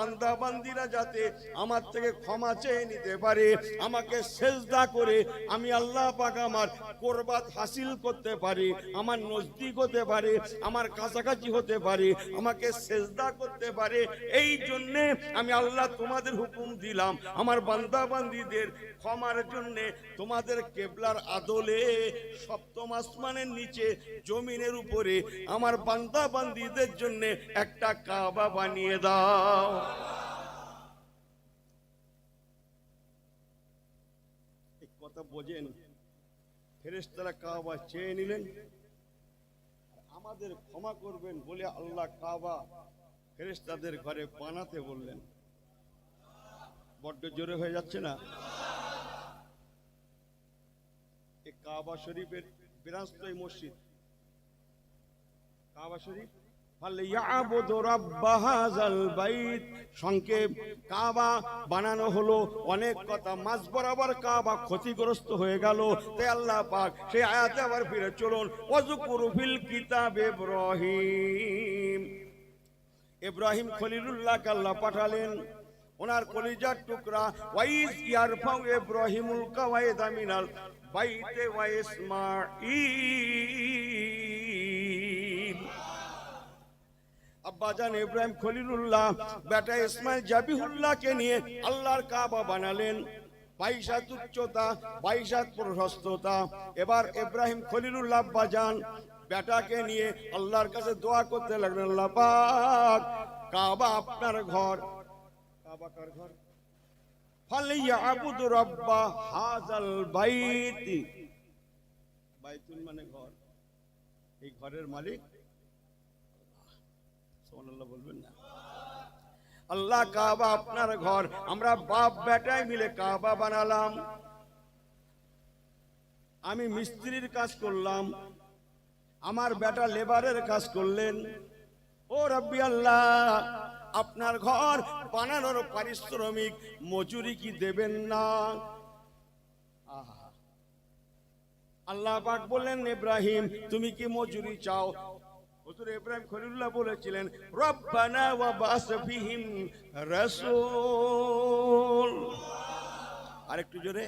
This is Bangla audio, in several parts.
বান্দা বান্দিরা যাতে আমার থেকে ক্ষমা চেয়ে নিতে পারে, আমাকে সেজদা করে আমি আল্লাহ পাক আমার কোরবাত হাসিল করতে পারি, আমার নজদিক হতে পারে, আমার কাছাকাছি হতে পারে, আমাকে সেজদা করতে পারে, এই জন্যে আমি আল্লাহ তোমাদের হুকুম দিলাম। আমার বান্দা বান্দিদের ক্ষমার জন্যে তোমাদের কেবলার আদলে সপ্তম আসমানের নিচে জমিনের উপরে আমার বান্দা বান্দিদের জন্য একটা কাবা বানিয়ে দাও। কথা বোঝেন ফেরেশতারা কাবা চেয়ে নিলেন আমাদের ক্ষমা করবেন বলে আল্লাহ কাবা ফেরেশতাদের ঘরে বানাতে বললেন বড্ড জোরে হয়ে যাচ্ছে না কাবা শরীফের বিরাস্ত এই মসজিদ কাবা শরীফ সংক্ষেপ, কাবা বানানো হলো, অনেক কথা। মাঝ বরাবর ক্ষতিগ্রস্ত হয়ে গেল। আল্লাহ আয়াতে আবার ফিরে চলুন। ইব্রাহিম। ইব্রাহিম পাঠালেন। ওনার কলিজার টুকরা, ওয়াইজ ইয়ারফাউ ইব্রাহিমুল কাওয়াইদা মিনাল বাইতে ওয়া ইসমাঈল। আব্বাজান ইব্রাহিম খলিলুল্লাহ, বেটা ইসমাইল জাবিহুল্লাহকে নিয়ে আল্লাহর কাবা বানালেন। বাইশ হাত উচ্চতা বাইশ হাত প্রশস্ততা। এবার ইব্রাহিম খলিলুল্লাহ আব্বাজান বেটাকে নিয়ে আল্লাহর কাছে দোয়া করতে লাগলেন, আল্লাহ পাক, কাবা আপনার ঘর। কাবা কার ঘর? ফালিয়াবুদু রাব্বা হাযাল বাইতি। বাইতুল মানে ঘর। এই ঘরের মালিক সুবহানাল্লাহ বলবেন না। আল্লাহ কাবা আপনার ঘর। আমরা বাপ বেটাই মিলে কাবা বানালাম। আমি মিস্ত্রির কাজ করলাম। আমার বেটা লেবারের কাজ করলেন। ও রব্বি আল্লাহ, আপনার ঘর বানানোর পারিশ্রমিক মজুরি কি দেবেন না? আল্লাহ পাক বললেন, ইব্রাহিম, তুমি কি মজুরি চাও? ইব্রাহিম বলেছিলেন, রব্বানা ওয়া রাসূল। আরেকটু জোরে।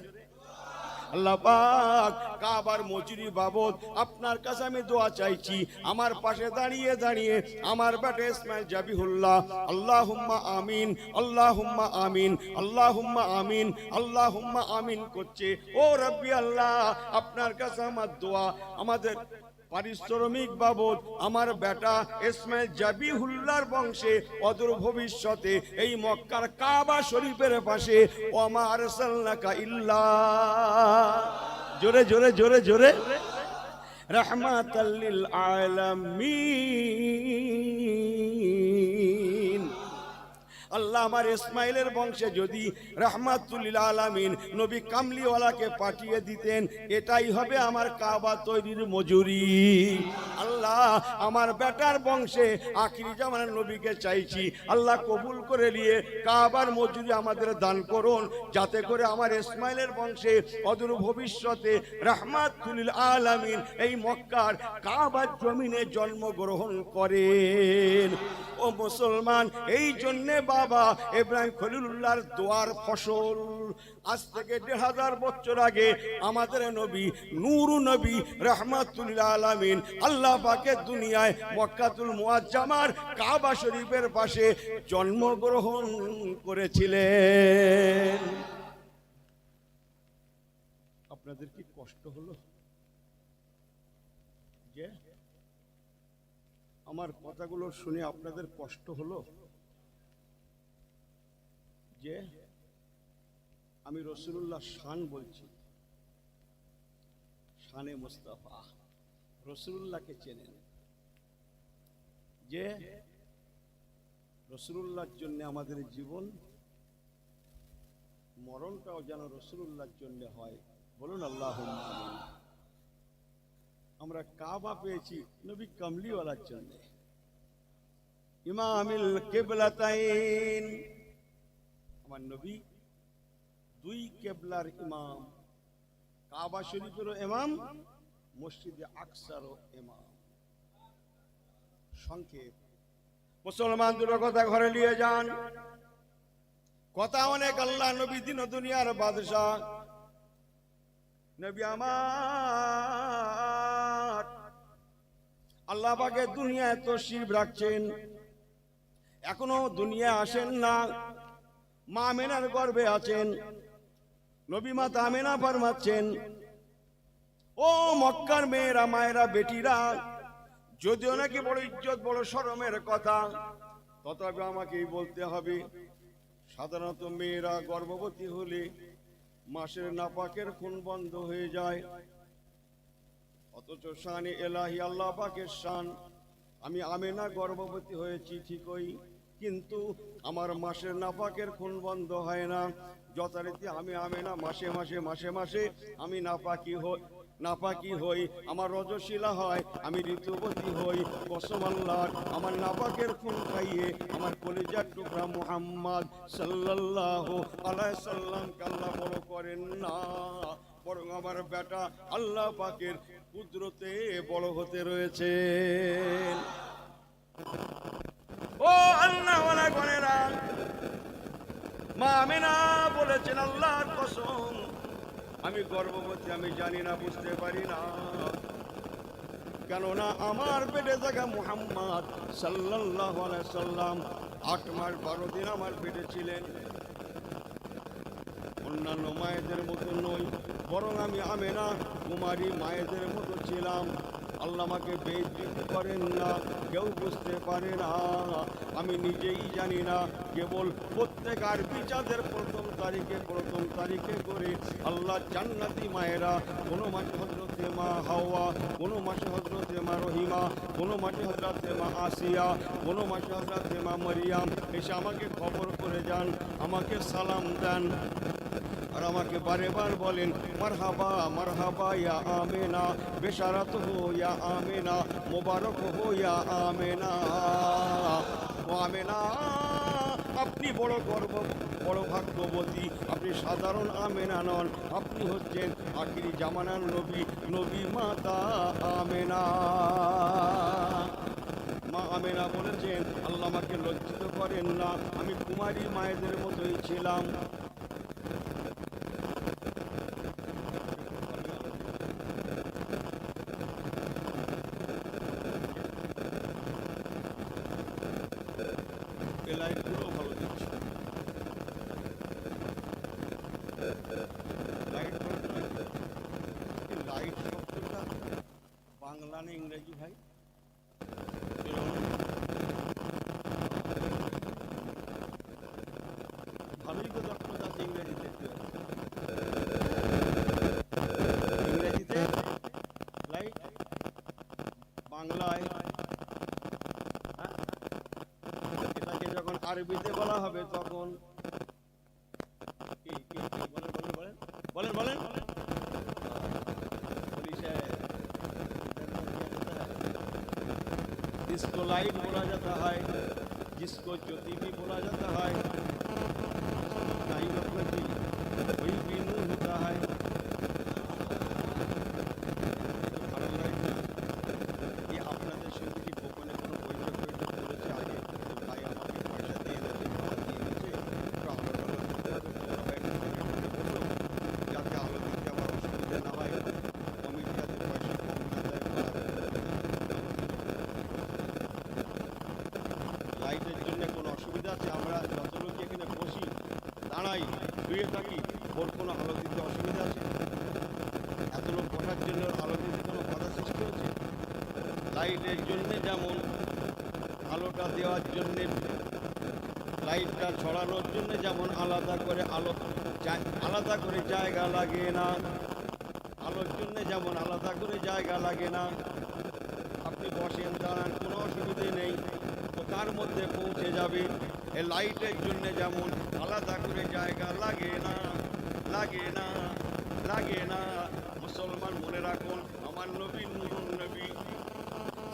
আল্লাহ পাক কাবার মজুরি বাবদ আপনার কাছে আমি দোয়া চাইছি, আমার পাশে দাঁড়িয়ে দাঁড়িয়ে আমার বেটা ইসমাইল জাবিহুল্লাহ, আল্লাহুম্মা আমিন আল্লাহুম্মা আমিন আল্লাহুম্মা আমিন আল্লাহুম্মা আমিন করছে। ও রব্বি আল্লাহ, আপনার কাছে আমার দোয়া, আমাদের পারিশ্রমিক বাবদ আমার বেটা ইসমাইল জাবিহুল্লাহর বংশে অদূর ভবিষ্যতে এই মক্কার কাবা শরীফের পাশে ওমা সাল্লাকা ইল্লা। জোরে জোরে জোরে জোরে। রহমাতাল্লিল আলামিন। আল্লাহ আমার ইসমাইলের বংশে যদি রহমাতুল্লিল আলামিন নবী কামলিওয়ালাকে পাঠিয়ে দিতেন, এটাই হবে আমার কাবা তৈরির মজুরি। আল্লাহ আমার বেটার বংশে আখিরি জামানের নবীকে চাইছি, আল্লাহ কবুল করে নিয়ে কাবার মজুরি আমাদের দান করুন, যাতে করে আমার ইসমাইলের বংশে অদূর ভবিষ্যতে রহমাতুল্লিল আলামিন এই মক্কার কাবার জমিনে জন্মগ্রহণ করেন। ও মুসলমান, এই জন্যে বাবা ইব্রাহিম খলিলুল্লাহর দোয়ার ফসল। আজ থেকে দেড় হাজার বছর আগে আমাদের নবী, নূর নবী রহমাতুল্লাহ আলামিন আল্লাহ পাকের দুনিয়ায় মক্কাতুল মুআজ্জামার কাবা শরীফের পাশে জন্মগ্রহণ করেছিলেন। আপনাদের কি কষ্ট হলো? যে আমার কথাগুলো শুনে আপনাদের কষ্ট হলো? যে আমি রসুল্লাহ শান বলছি। শানে মুস্তাফা। রসুল্লাহকে চেনেন। যে রসুল্লাহর জন্য আমাদের জীবন, মরণটাও যেন রসুল্লাহর জন্য হয়। বলুন আল্লাহ আমরা কাবা পেয়েছি নবী কামলিওয়ালার জন্য। ইমামিল কেবলাতাইন। আমার নবী, দুই কেবলার ইমাম, কাবা শরীফেরও ইমাম, মসজিদে আকসারও ইমাম। সংক্ষেপ। মুসলমান দুটো কথা ঘরে নিয়ে যান। কথা অনেক আল্লাহ নবী দিন দুনিয়ার বাদশাহ। নবী আমার। আল্লাহ পাকে দুনিয়ায় তো শিব রাখছেন। এখনও দুনিয়া আসেন না। মা মেনার গর্বে আছেন। নবী আমেনা ফরমাচ্ছেন, ও মক্কার মেয়েরা, মায়েরা, বেটিরা, যদিও নাকি বড় ইজ্জত, বড় শরমের কথা তথাপি আমাকেই বলতে হবে, সাধারণত মেয়েরা গর্ভবতী হলে মাসের নাপাকের খুন বন্ধ হয়ে যায়। অথচ শানে এলাহি আল্লাহ পাকের শান, আমি আমেনা গর্ভবতী হয়েছি ঠিকই কিন্তু আমার মাসের নাফাকের খুন বন্ধ হয় না। যথারীতি আমি আমি না, মাসে মাসে মাসে মাসে আমি নাপাকি হই নাপাকি হই, আমার রজশিলা হয়, আমি ঋতুবতী হই। কসম আল্লাহ, আমার নাপাকের খুন খাইয়ে আমার কলিজার টুকরা মুহাম্মদ সাল্লাল্লাহু আলাইহি সাল্লাম আল্লাহ বড় করেন না। বরং আমার বেটা আল্লাহ পাকের কুদরতে বড় হতে রয়েছে ও আল্লাহ ওয়ালা গণেরা। মা আমিনা বলেছেন, আল্লাহর কসম। আমি গর্ভবতী, আমি জানি না, বুঝতে পারি না। কেননা আমার পেটে থাকা মুহাম্মদ আলাইহি সাল্লাম আট মাস বারো দিন আমার পেটে ছিলেন। অন্যান্য মায়েদের মতো নই, বরং আমি আমেনা কুমারী মায়েদের মতো ছিলাম। আল্লাহ আমাকে বেইজ্জতি করেন না, কেউ বুঝতে পারে না। আমি নিজেই জানি না, কেবল প্রত্যেক আর বিচাদের প্রথম তারিখে প্রথম তারিখে করে আল্লাহ জান্নাতি মায়েরা, কোনো মাসে হজরতে মা হাওয়া, কোনো মাসে হজরতে মা রহিমা, কোনো মাসে হজরতে মা আসিয়া, কোনো মাসে হজরতে মা মরিয়াম, এসে আমাকে খবর করে যান, আমাকে সালাম দেন। আর আমাকে বারে বার বলেন, মারহাবা মারহাবা, ইয়া আমেনা, বেশারাত হো, ইয়া আমেনা, মোবারক হো, ইয়া আমেনা ও আমেনা আপনি বড় গর্ব, বড় ভাগ্যবতী, আপনি সাধারণ আমেনা নন, আপনি হচ্ছেন আখিরি জামানার নবী নবী মাতা আমেনা। মা আমেনা বলেছেন, আল্লাহ আমাকে লজ্জিত করেন না, আমি কুমারী মায়েদের মতোই ছিলাম এই লাইটগুলো ভালো দিচ্ছে লাইট ভালো দিচ্ছে। এই লাইট শব্দটা বাংলা না ইংরেজি ভাই ভালোই তো দক্ষতা আছে ইংরেজিতে ইংরেজিতে লাইট বাংলায় হ্যাঁ এটাকে যখন আরবিতে বলা হবে তখন কি কি কি? বলেন বলেন বলেন বলেন বলেন पुलिस है जिसको लाइट बोला जाता है जिसको ज्योति भी बोला जाता है লাইটের জন্যে যেমন, আলোটা দেওয়ার জন্যে, লাইটটা ছড়ানোর জন্য যেমন আলাদা করে আলো আলাদা করে জায়গা লাগে না। আলোর জন্য যেমন আলাদা করে জায়গা লাগে না। আপনি বসেন, দাঁড়ান, কোনো অসুবিধে নেই। ও তার মধ্যে পৌঁছে যাবে এ লাইটের জন্য যেমন আলাদা করে জায়গা লাগে না লাগে না লাগে না। মুসলমান মনে রাখুন, আমার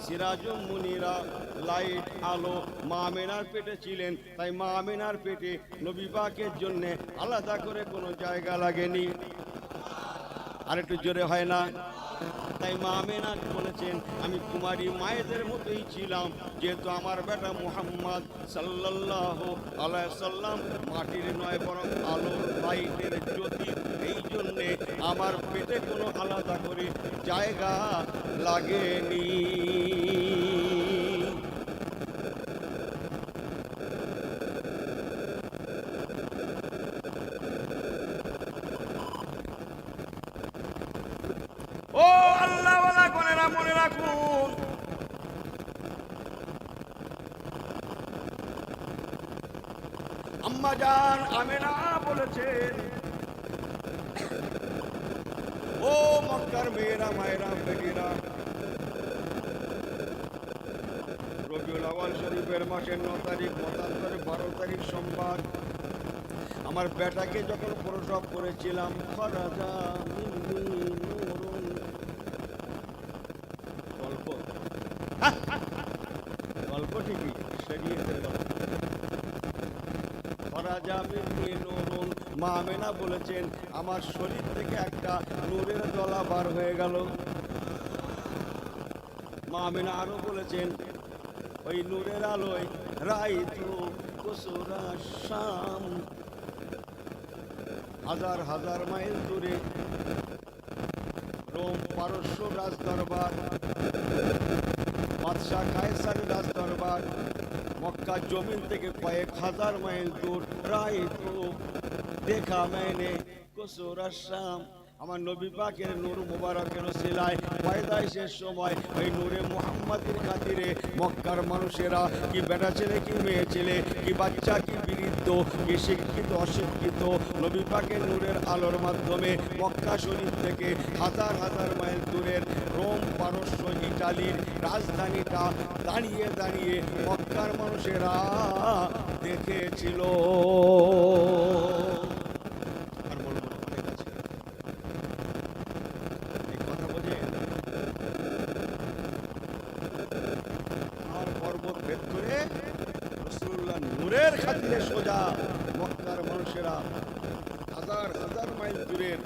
সিরাজ মুনিরা, লাইট, আলো, মা আমেনার পেটে ছিলেন। তাই মা আমেনার পেটে নবী পাকের জন্য আলাদা করে কোনো জায়গা লাগেনি। আর একটু জোরে হয় না? তাই মা আমেনা বলেছেন, আমি কুমারী মায়েদের মতোই ছিলাম। যেহেতু আমার বেটা মুহাম্মদ সাল্লাল্লাহু আলাইহি সাল্লাম মাটির নয়, বরং আলো, লাইটের জ্যোতি, এই জন্যে আমার পেটে কোনো আলাদা করে জায়গা লাগেনি ও আল্লাহ ওয়ালা কোনেরা মনে রাখুন আম্মা জান আমেনা বলেছেন ও মক্কার মেয়েরা, মায়েরা, বেটিরা, রবিউল আওয়াল শরীফের মাসের ন তারিখ, মতান্তরে বারো তারিখ সোমবার, আমার বেটাকে যখন প্রসব করেছিলাম, খরাজা মা আমেনা বলেছেন, আমার শরীর থেকে একটা নূরের দলা বার হয়ে গেল। মা আমেনা আরও বলেছেন, ওই নূরের আলোয় রাইতু কুসুরা শাম। হাজার হাজার মাইল দূরে রোম পারস্য রাজদরবার, বাদশাহ কায়সারের রাজদরবার মক্কা জমিন থেকে কয়েক হাজার মাইল দূর রায় দেখা মেনে কসুরা শাম আমার নবী পাকের নূর মুবারকের সিলাই পয়দাইশের সময়, ওই নূরে মুহাম্মাদের খাতিরে মক্কার মানুষেরা কি বেটা ছেলে, কি মেয়ে ছেলে, কি বাচ্চা, কি বৃদ্ধ, কি শিক্ষিত, অশিক্ষিত। নবী পাকের নূরের আলোর মাধ্যমে মক্কা শরীফ থেকে হাজার হাজার মাইল দূরের রোম পারস্য ইটালির রাজধানীটা দাঁড়িয়ে দাঁড়িয়ে মক্কার মানুষেরা দেখেছিল আর বলব না, অনেক আছে। এই কথা বোঝেন? আর পর্বত ভেদ করে নূরের খাতিরে সোজা মক্কার মানুষেরা হাজার হাজার মাইল দূরের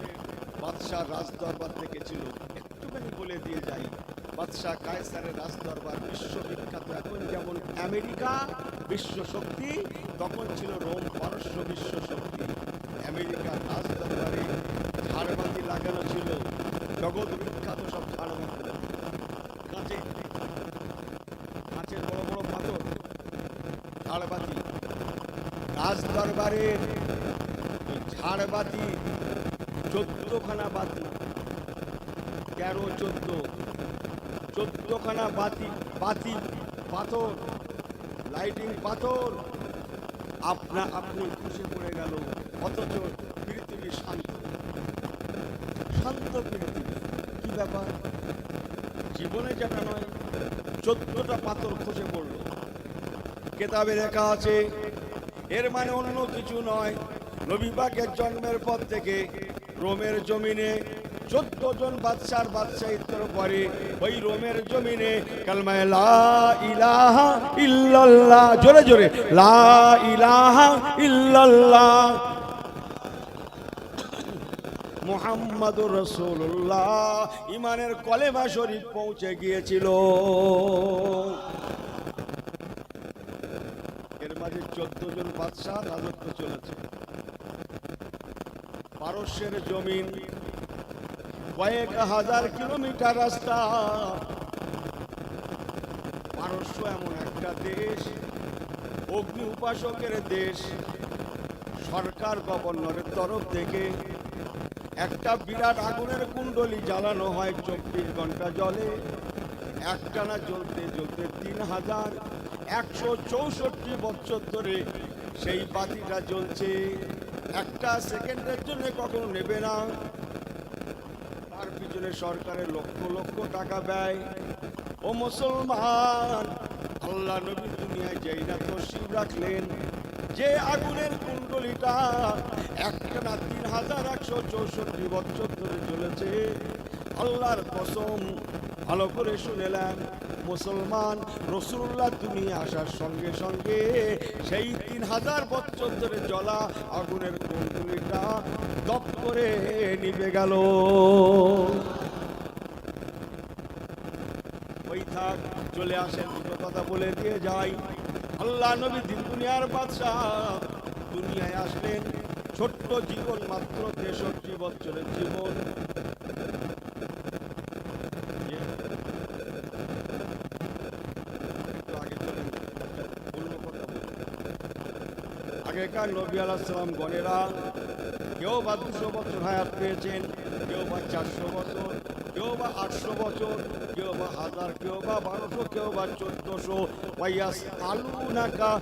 বাদশাহ রাজদরবার থেকে ছিল। একটুখানি বলে দিয়ে যাই, বাদশাহ কায়সারের রাজদরবার বিশ্ববিখ্যাত। এখন যেমন আমেরিকা বিশ্ব শক্তি তখন ছিল রোম পারস্য বিশ্ব শক্তি আমেরিকার রাজদরবারে ঝাড়বাতি লাগানো ছিল। জগৎ বিখ্যাত সব ঝাড়বাতি কাঁচে কাঁচের বড় বড় পাথর ঝাড়বাতি রাজদরবারের ওই ঝাড়বাতি চোদ্দখানা বাতি তেরো চোদ্দ? চোদ্দখানা বাতি বাতি, পাথর, লাইটিং পাথর। আপনা, আপনি খুশি পড়ে গেল, অথচ পৃথিবী শান্ত। শান্ত পৃথিবী, কি ব্যাপার? জীবনে যেটা নয়, চোদ্দটা পাথর খসে পড়ল। কেতাবে লেখা আছে এর মানে অন্য কিছু নয়। নবী জন্মের পর থেকে রোমের জমিনে চোদ্দ জন বাদশার বাদশাহিত্বর পরে ওই রোমের জমিনে কালমায় লা ইলাহা ইল্লাল্লাহ, জোরে জোরে, লা ইলাহা ইল্লাল্লাহ। মোহাম্মদুর রসুল্লাহ ইমানের কলেমা শরীফ পৌঁছে গিয়েছিল। এর মাঝে চোদ্দ জন বাদশাহ, রাজত্ব চলেছে। পারস্যের জমিন কয়েক হাজার কিলোমিটার রাস্তা। পারস্য এমন একটা দেশ, অগ্নি উপাসকের দেশ। সরকার গভর্নরের তরফ থেকে একটা বিরাট আগুনের কুণ্ডলি জ্বালানো হয় চব্বিশ ঘণ্টা জলে। একটানা জ্বলতে জ্বলতে তিন হাজার একশো চৌষট্টি বছর ধরে সেই বাতিটা জ্বলছে। একটা সেকেন্ডের জন্য কখনো নেবে না। তার পিছনে সরকারের লক্ষ লক্ষ টাকা ব্যয়। ও মুসলমান, আল্লাহ নবী দুনিয়ায় যেই না তসিব রাখলেন। যে আগুনের কুণ্ডলিটা একটা না তিন হাজার একশো চৌষট্টি বছর ধরে চলেছে আল্লাহর কসম ভালো করে শুনেলেন, মুসলমান রসুল্লাহ তুমি আসার সঙ্গে সঙ্গে সেই তিন হাজার বছর ধরে জ্বলা আগুনের কুণ্ডলিটা দপ করে নিভে গেল। ওই থাক, চলে আসেন, দুটো কথা বলে দিয়ে যাই। আল্লাহ নবী দিন দুনিয়ার বাদশাহ দুনিয়ায় আসলেন, ছোট্ট জীবন মাত্র তেষট্টি বছরের জীবন একটু আগে চলেন, অন্য কথা বলি। আগেকার নবী আলাহিসাম গণেরা কেউ বা দুশো বছর হায়াত পেয়েছেন, কেউ বা চারশো বছর, কেউ বা আটশো বছর, কেউ বা হাজার, কেউ বা বারোশো, কেউ বা চোদ্দশো। ওয়াইয়াস আলু নাকা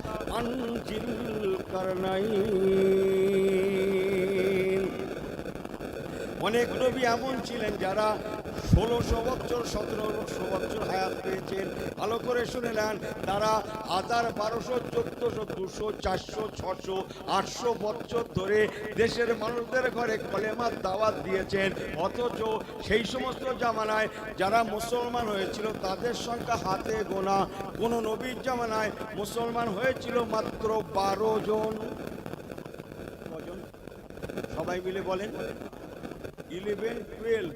কারনাই অনেক নবী এমন ছিলেন যারা ষোলোশো বছর, সতেরোশো বছর হায়াত পেয়েছেন। ভালো করে শুনে নেন, তারা হাজার বারোশো, চোদ্দশো, দুশো, চারশো, ছশো, আটশো বছর ধরে দেশের মানুষদের ঘরে কলেমার দাওয়াত দিয়েছেন। অথচ সেই সমস্ত জামানায় যারা মুসলমান হয়েছিল, তাদের সংখ্যা হাতে গোনা। কোনো নবীর জামানায় মুসলমান হয়েছিল মাত্র বারো জন। সবাই মিলে বলেন। ইলেভেন টুয়েলভ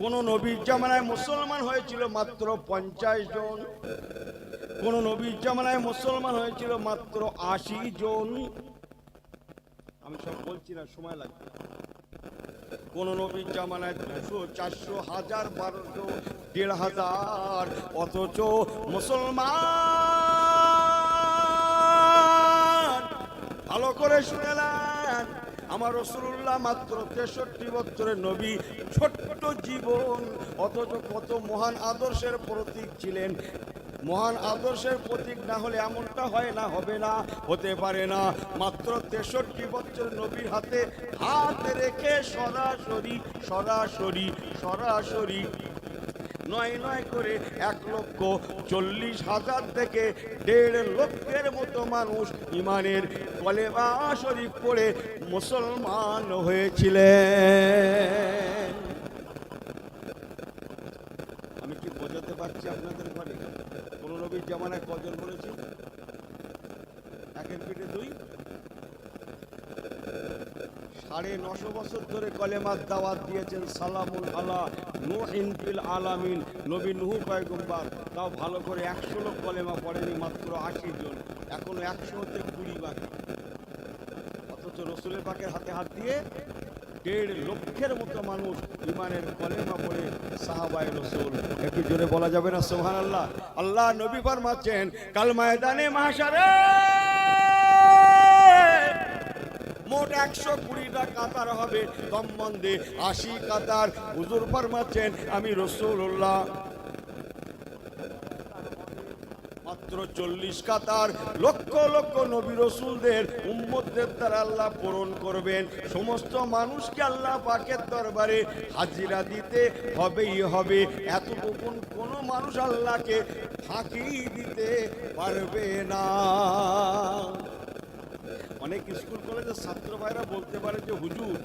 কোন নবীর জামানায় মুসলমান হয়েছিল মাত্র পঞ্চাশ জন। কোন নবীর জামানায় মুসলমান হয়েছিল মাত্র আশি জন। আমি সব বলছি না, সময় লাগবে। কোন নবীর জামানায় দুশো, চারশো, হাজার, বারোশো, দেড় হাজার, অথচ মুসলমান ভালো করে শুনে নেন আমার রসুল্লাহ মাত্র তেষট্টি বছরের নবী, ছোট্ট জীবন, অথচ কত মহান আদর্শের প্রতীক ছিলেন। মহান আদর্শের প্রতীক না হলে এমনটা হয় না, হবে না, হতে পারে না। মাত্র তেষট্টি বছর নবীর হাতে হাত রেখে সরাসরি সরাসরি সরাসরি নয় নয় করে এক লক্ষ চল্লিশ হাজার থেকে দেড় লক্ষের মতো মানুষ ইমানের কলেমা শরীফ পড়ে মুসলমান হয়েছিলেন। আমি কি বোঝাতে পারছি আপনাদের ঘরে? কোন নবীর জামানায় কজন বলেছি একের পিঠে দুই? সাড়ে নশো বছর ধরে কলেমার দাওয়াত দিয়েছেন সালামুল আলা নুহিন ফিল আলামিন। নবী নুহু পয়গম্বর তাও ভালো করে একশো লোক কলেমা পড়েনি মাত্র আশি জন। এখনও একশো হতে কুড়ি বাকি। অথচ রসুলের পাকের হাতে হাত দিয়ে দেড় লক্ষের মতো মানুষ ইমানের কলেমা পড়ে সাহাবাই রসুল। একটু জোরে বলা যাবে না? সোহান আল্লাহ আল্লাহ নবী ফরমাচ্ছেন, কাল ময়দানে মাসারে মোট একশো কুড়িটা কাতার হবে। সম্বন্ধে আশি কাতার। হুজুর ফরমাচ্ছেন, আমি রসুল্লাহ মাত্র চল্লিশ কাতার। লক্ষ লক্ষ নবী রসুলদের উম্মতদের দ্বারা আল্লাহ পূরণ করবেন। সমস্ত মানুষকে আল্লাহ পাকের দরবারে হাজিরা দিতে হবেই হবে। এতটুকুন কোনো মানুষ আল্লাহকে ফাঁকি দিতে পারবে না। অনেক স্কুল কলেজের ছাত্র ভাইরা বলতে পারে যে, হুজুর,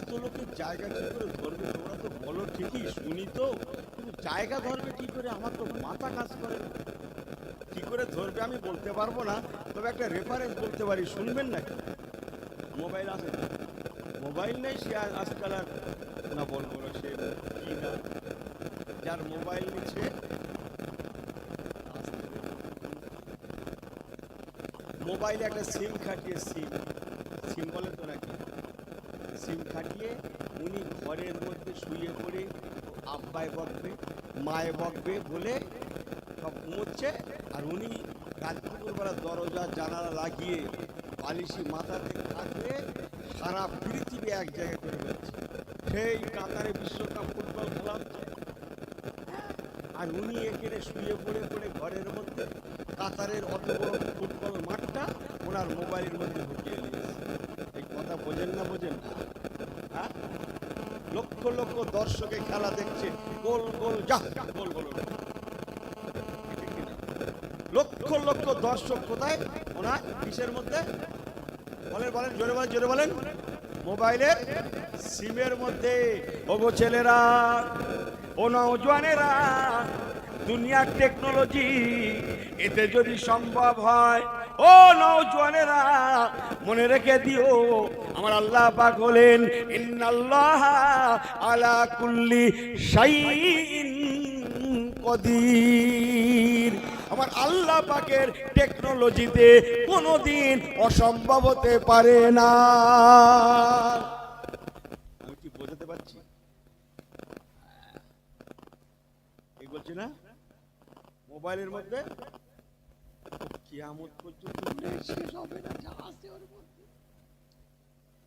এত লোকের জায়গা কি করে ধরবে? তোমরা তো বলো ঠিকই, শুনি তো। কিন্তু জায়গা ধরবে কি করে? আমার তো মাথা কাজ করে না। কি করে ধরবে আমি বলতে পারব না। তবে একটা রেফারেন্স বলতে পারি, শুনবেন নাকি? মোবাইল আছে? মোবাইল নেই সে আজকাল আর, না বলব না সে কি না। যার মোবাইল নিচ্ছে মোবাইলে একটা সিম খাটিয়ে, সিম সিম বলে তো নাকি সিম খাটিয়ে উনি ঘরের মধ্যে শুয়ে পড়ে আব্বায় বকবে, মায়ে বকবে বলে সব ঘুমোচ্ছে। আর উনি রাত দুপুরবেলা দরজা, জানালা লাগিয়ে বালিশি মাথাতে থাকলে সারা পৃথিবী এক জায়গায় করে ফেলছে সেই কাতারে বিশ্বকাপ ফুটবল খেলা আর উনি এখানে শুয়ে পড়ে পড়ে ঘরের মধ্যে কাতারের অত বড় ওনার মোবাইলের মধ্যে ঢুকিয়ে নিয়েছে এই কথা বোঝেন না বোঝেন হ্যাঁ? লক্ষ লক্ষ দর্শকে খেলা দেখছে। গোল গোল, যা গোল গোল? লক্ষ লক্ষ দর্শক কোথায়? ওনার কিসের মধ্যে? বলেন বলেন, জোরে বলেন জোরে বলেন। মোবাইলের সিমের মধ্যে। ওগো ছেলেরা, ও নওজোয়ানেরা দুনিয়ার টেকনোলজি, এতে যদি সম্ভব হয় ও নৌজওয়ানেরা মনে রেখে দিও, আমার আল্লাহ পাক হলেন, ইন্নাল্লাহ আলা কুল্লি শাইইন কদির। আমার আল্লাহ পাকের টেকনোলজিতে কোনোদিন অসম্ভব হতে পারে না। আমি কি বোঝাতে পারছি? বলছি না? মোবাইলের মধ্যে? কিয়ামত পর্যন্ত শেষ হবে না যা আছে ওর মধ্যে।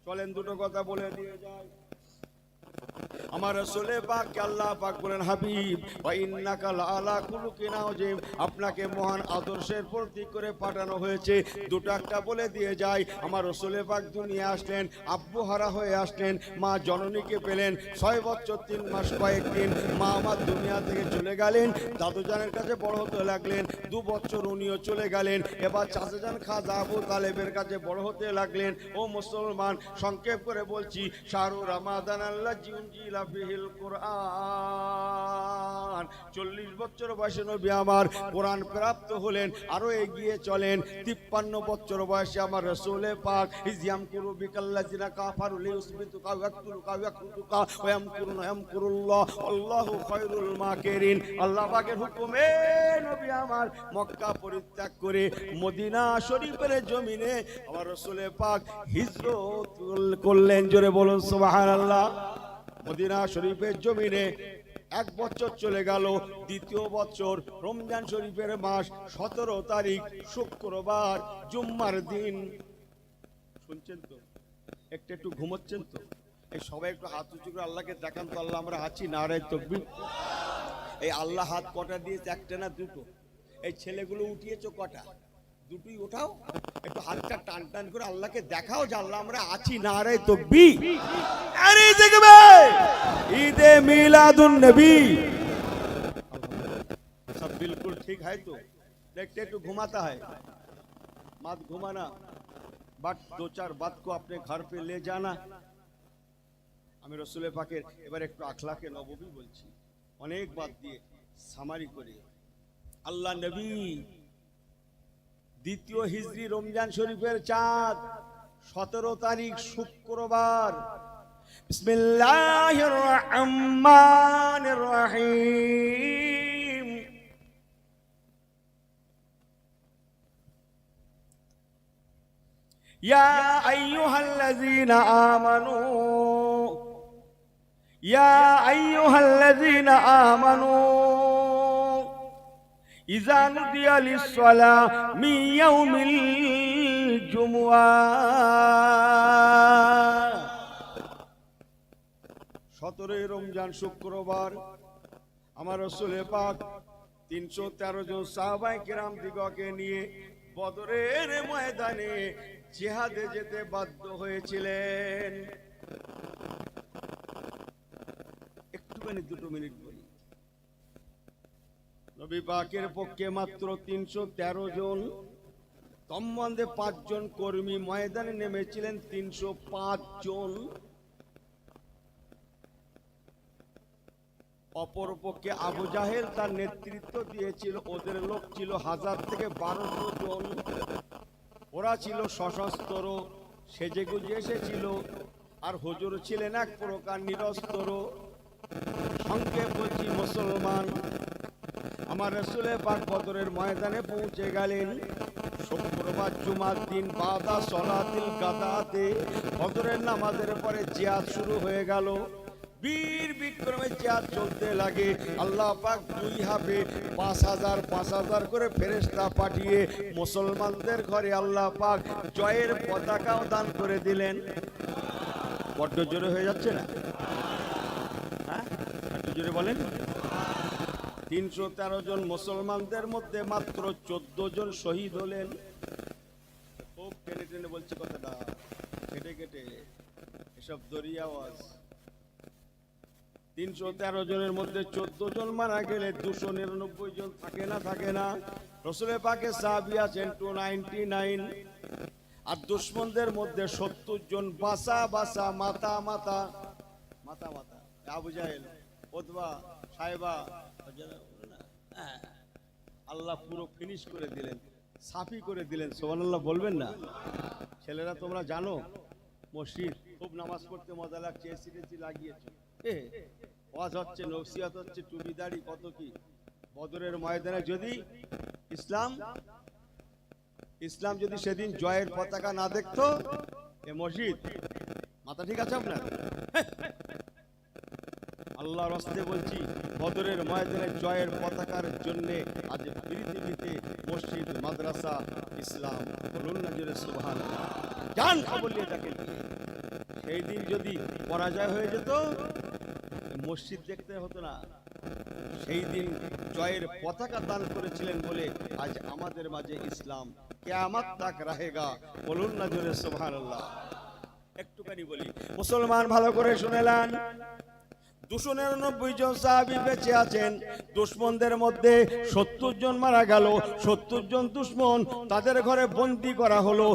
চলেন দুটো কথা বলে দিয়ে যায় আমার রসুলে পাক আল্লাহ পাক বলেন, হাবিব কুলুকিন আযীম। আপনাকে মহান আদর্শের প্রতীক করে পাঠানো হয়েছে। দুটো একটা বলে দিয়ে যায় আমার রসুলে পাক দুনিয়া আসলেন, আব্বু হারা হয়ে আসলেন, মা জননীকে পেলেন, ছয় বছর, তিন মাস কয়েকদিন মা আমার দুনিয়া থেকে চলে গেলেন দাদুজানের কাছে বড় হতে লাগলেন, দু বছর উনিও চলে গেলেন, এবার চাচাজান খাজা আবু তালেবের কাছে বড় হতে লাগলেন, ও মুসলমান, সংক্ষেপ করে বলছি শাহরু রামাদান আল্লাহ জিউনজিলা চল্লিশ বছর বয়সে নবী আমার কোরআন প্রাপ্ত হলেন এগিয়ে চলেন। তিপ্পান্ন বছর বয়সে আমার পাক ইজিয়াম কুরু বিকাল্লাজিনা কাফারু লিউসবিতু কা ইয়াকতুলু কা ইয়াকতুলু কা ওয়া ইয়ামকুরুনা আল্লাহু খায়রুল মাকিরিন। আল্লাহ পাকের হুকুমে নবী আমার মক্কা পরিত্যাগ করে মদিনা শরীফের জমিনে আমার রসুলে পাক হিজরত করলেন। জোরে বলুন, সুবহানাল্লাহ। মদিনা শরীফের জমিনে এক বছর চলে গেল। দ্বিতীয় বছর রমজান শরীফের মাস সতেরো তারিখ, শুক্রবার, জুম্মার দিন। শুনছেন তো? একটু একটু ঘুমোচ্ছেন তো? এই সবাই একটু হাত উঁচু করে আল্লাহকে দেখান তো, আল্লাহ আমরা আছি নারায় তকবির। এই আল্লাহ হাত কটা দিয়েছে? একটা না দুটো? এই ছেলেগুলো উঠিয়েছো কটা? দুটোই ওঠাও একটু হাতটা টান টান করে আল্লাহকে দেখাও যে আল্লাহ আমরা আছি নারায় তকবি আরে দেখবে ঈদে মিলাদুন নবী सब बिल्कुल ठीक है तो देखते तो घुमाता है मत घुमाना बट दो चार बात को अपने घर पे ले जाना আমি রসুলের পাকের এবার একটু আখলাকে নববী বলছি অনেক বাদ দিয়ে সামারি করে আল্লাহ নবী দ্বিতীয় হিজড়ি রমজান শরীফের চাঁদ সতেরো তারিখ শুক্রবার। আমানো ইয়া আইয়ুহাল্লাযীনা إذا نودي للصلاة من يوم الجمعة সতেরোই রমজান শুক্রবার আমার রসুলে পাক তিনশো তেরো জন সাহবাই কিরাম দিগকে নিয়ে বদরের ময়দানে জেহাদে যেতে বাধ্য হয়েছিলেন একটুখানি দুটো মিনিট বলি নবী পাকের পক্ষে মাত্র তিনশো তেরো জন। তম্বন্ধে পাঁচজন কর্মী ময়দানে নেমেছিলেন, তিনশো পাঁচ জন। অপরপক্ষে আবু জাহেল তার নেতৃত্ব দিয়েছিল, ওদের লোক ছিল হাজার থেকে বারোশো জন। ওরা ছিল সশস্ত্র সেজে গুজে এসেছিল, আর হুজুর ছিলেন এক প্রকার নিরস্ত্র। সংক্ষেপ বলছি, মুসলমান। আমার রসুলে পাক বদরের ময়দানে পৌঁছে গেলেন। শুক্রবার জুমার দিন বাদা সলাতিল গাদাতে বদরের নামাজের পরে জিয়াদ শুরু হয়ে গেল। বীর বিক্রমে চেয়ার চলতে লাগে। আল্লাহ পাক দুই হাফে পাঁচ হাজার পাঁচ হাজার করে ফেরেস্তা পাঠিয়ে মুসলমানদের ঘরে আল্লাহ পাক জয়ের পতাকাও দান করে দিলেন। বড্ড জোরে হয়ে যাচ্ছে না? হ্যাঁ? একটু জোরে বলেন। তিনশো তেরো জন মুসলমানদের মধ্যে মাত্র চোদ্দ জন শহীদ হলেন। খুব টেনে টেনে বলছি কথাটা। কেটে কেটে। এসব দরিয়া তিনশো তেরো জনের মধ্যে চোদ্দ জন মারা গেলে দুশো নিরানব্বই জন থাকে না থাকে না। রসুলে পাকে সাহাবি আছেন টু নাইনটি নাইন আর দুশ্মনদের মধ্যে সত্তর জন বাসা বাসা, মাতা মাতা। মাতা মাতা। আবু জাহেল সাহেবা। আল্লাহ পুরো ফিনিশ করে দিলেন, সাফি করে দিলেন। সোমান আল্লাহ বলবেন না? ছেলেরা তোমরা জানো, মসজিদ খুব নামাজ পড়তে মজা লাগছে এসি টেসি লাগিয়েছো। ওয়াজ হচ্ছে, নসিহত হচ্ছে টুপি দাড়ি কত কি? বদরের ময়দানে যদি ইসলাম ইসলাম যদি সেদিন জয়ের পতাকা না দেখতো, এ মসজিদ, মাথা ঠিক আছে আপনার? আল্লাহর হস্তে বলছি, বদরের ময়দানে জয়ের পতাকার জন্য আজ পৃথিবীতে মসজিদ, মাদ্রাসা, ইসলাম, বলুন না জোরে জান সেই দিন যদি পরাজয় হয়ে যেত, মসজিদ দেখতে হতো না। সেই দিন জয়ের পতাকা দান করেছিলেন বলে আজ আমাদের মাঝে ইসলাম কেয়ামত তাক রাহেগা, বলুন না জোরে সুবহানাল্লাহ। একটুখানি বলি, মুসলমান ভালো করে শুনেলেন দুশো নিরানব্বই জন সাহাবি বেঁচে আছেন। দুশ্মনদের মধ্যে সত্তর জন মারা গেল, সত্তর জন দুশ্মন তাদের ঘরে বন্দি করা হলো।